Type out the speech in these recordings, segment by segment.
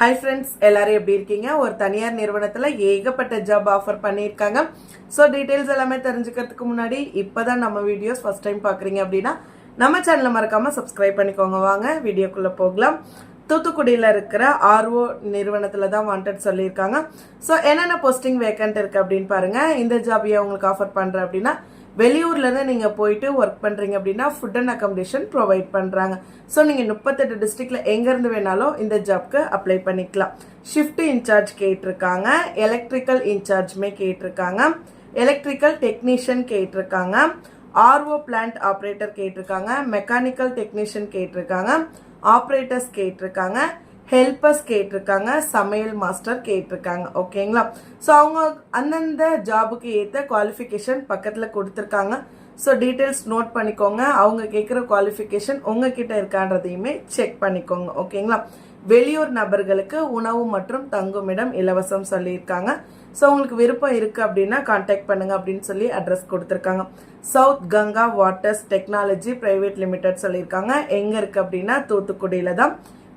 Hi friends எல்லாரும் எப்படி இருக்கீங்க? ஒரு தனியார் நிறுவனத்தில் ஏகப்பட்ட ஜாப் ஆஃபர் பண்ணியிருக்காங்க. ஸோ டீட்டெயில்ஸ் எல்லாமே தெரிஞ்சுக்கிறதுக்கு முன்னாடி இப்போ தான் நம்ம வீடியோஸ் ஃபஸ்ட் டைம் பார்க்குறீங்க அப்படின்னா நம்ம சேனலை மறக்காமல் சப்ஸ்கிரைப் பண்ணிக்கோங்க. வாங்க வீடியோக்குள்ளே போகலாம். தூத்துக்குடியில் இருக்கிற ஆர்ஓ நிறுவனத்தில் தான் வாண்டட் சொல்லியிருக்காங்க. ஸோ என்னென்ன போஸ்டிங் வேக்கண்ட் இருக்குது அப்படின்னு பாருங்கள் இந்த ஜாப் ஏன் உங்களுக்கு ஆஃபர் பண்ணுறேன் அப்படின்னா வெளியூர்ல நீங்கள் போயிட்டு ஒர்க் பண்ணுறீங்க அப்படின்னா ஃபுட் அண்ட் அக்காமடேஷன் ப்ரொவைட் பண்ணுறாங்க ஸோ நீங்கள் முப்பத்தெட்டு டிஸ்ட்ரிக்டில் எங்கேருந்து வேணாலும் இந்த ஜாப்க்கு அப்ளை பண்ணிக்கலாம். ஷிஃப்ட் இன்சார்ஜ் கேட்டிருக்காங்க. எலக்ட்ரிக்கல் இன்சார்ஜுமே கேட்டிருக்காங்க. எலக்ட்ரிக்கல் டெக்னீஷியன் கேட்டிருக்காங்க. ஆர்ஓ பிளான்ட் ஆப்ரேட்டர் கேட்டிருக்காங்க. மெக்கானிக்கல் டெக்னீஷியன் கேட்டிருக்காங்க. ஆப்ரேட்டர்ஸ் கேட்டிருக்காங்க. ஹெல்பர்ஸ் கேட்டிருக்காங்க சமையல் மாஸ்டர் கேட்டிருக்காங்க ஓகேங்களா ஸோ அவங்க அந்தந்த ஜாபுக்கு ஏற்ற குவாலிஃபிகேஷன் பக்கத்தில் கொடுத்துருக்காங்க. ஸோ டீட்டெயில்ஸ் நோட் பண்ணிக்கோங்க. அவங்க கேட்குற குவாலிஃபிகேஷன் உங்ககிட்ட இருக்கான்றதையுமே செக் பண்ணிக்கோங்க ஓகேங்களா வெளியூர் நபர்களுக்கு உணவு மற்றும் தங்குமிடம் இலவசம் சொல்லியிருக்காங்க. ஸோ உங்களுக்கு விருப்பம் இருக்குது அப்படின்னா காண்டாக்ட் பண்ணுங்க அப்படின்னு சொல்லி அட்ரஸ் கொடுத்துருக்காங்க. South Ganga Waters Technology Private Limited சொல்லியிருக்காங்க. எங்கே இருக்குது அப்படின்னா தூத்துக்குடியில் தான்.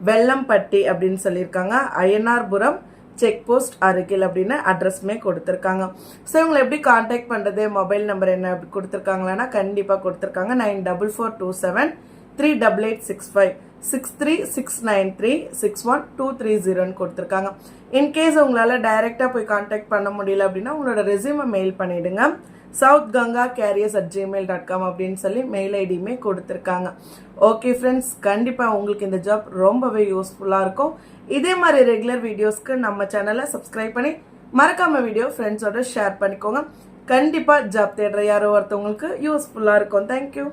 வெள்ளம்பட்டி அப்படின்னு சொல்லியிருக்காங்க. அய்யனார்புரம் செக் போஸ்ட் அருகில் அப்படின்னு அட்ரஸ்மே கொடுத்துருக்காங்க. ஸோ இவங்களை எப்படி காண்டாக்ட் பண்ணுறது மொபைல் நம்பர் என்ன அப்படி கொடுத்துருக்காங்களான்னா கண்டிப்பாக கொடுத்துருக்காங்க. Nine double four two seven three double eight six five six three six nine three six one two three ஜீரோன்னு கொடுத்துருக்காங்க. இன்கேஸ் உங்களால் டைரெக்டாக போய் காண்டாக்ட் பண்ண முடியல அப்படின்னா உங்களோட ரெசியூமை மெயில் பண்ணிவிடுங்க South Ganga Careers at Gmail dot com அப்படின்னு சொல்லி மெயில் ஐடியுமே கொடுத்துருக்காங்க. ஓகே ஃப்ரெண்ட்ஸ் கண்டிப்பாக உங்களுக்கு இந்த ஜாப் ரொம்பவே யூஸ்ஃபுல்லாக இருக்கும். இதே மாதிரி ரெகுலர் வீடியோஸ்க்கு நம்ம சேனலை சப்ஸ்கிரைப் பண்ணி மறக்காம வீடியோ ஃப்ரெண்ட்ஸோட ஷேர் பண்ணிக்கோங்க. கண்டிப்பாக ஜாப் தேடுற யாரோ ஒருத்தவங்களுக்கு யூஸ்ஃபுல்லாக இருக்கும். தேங்க்யூ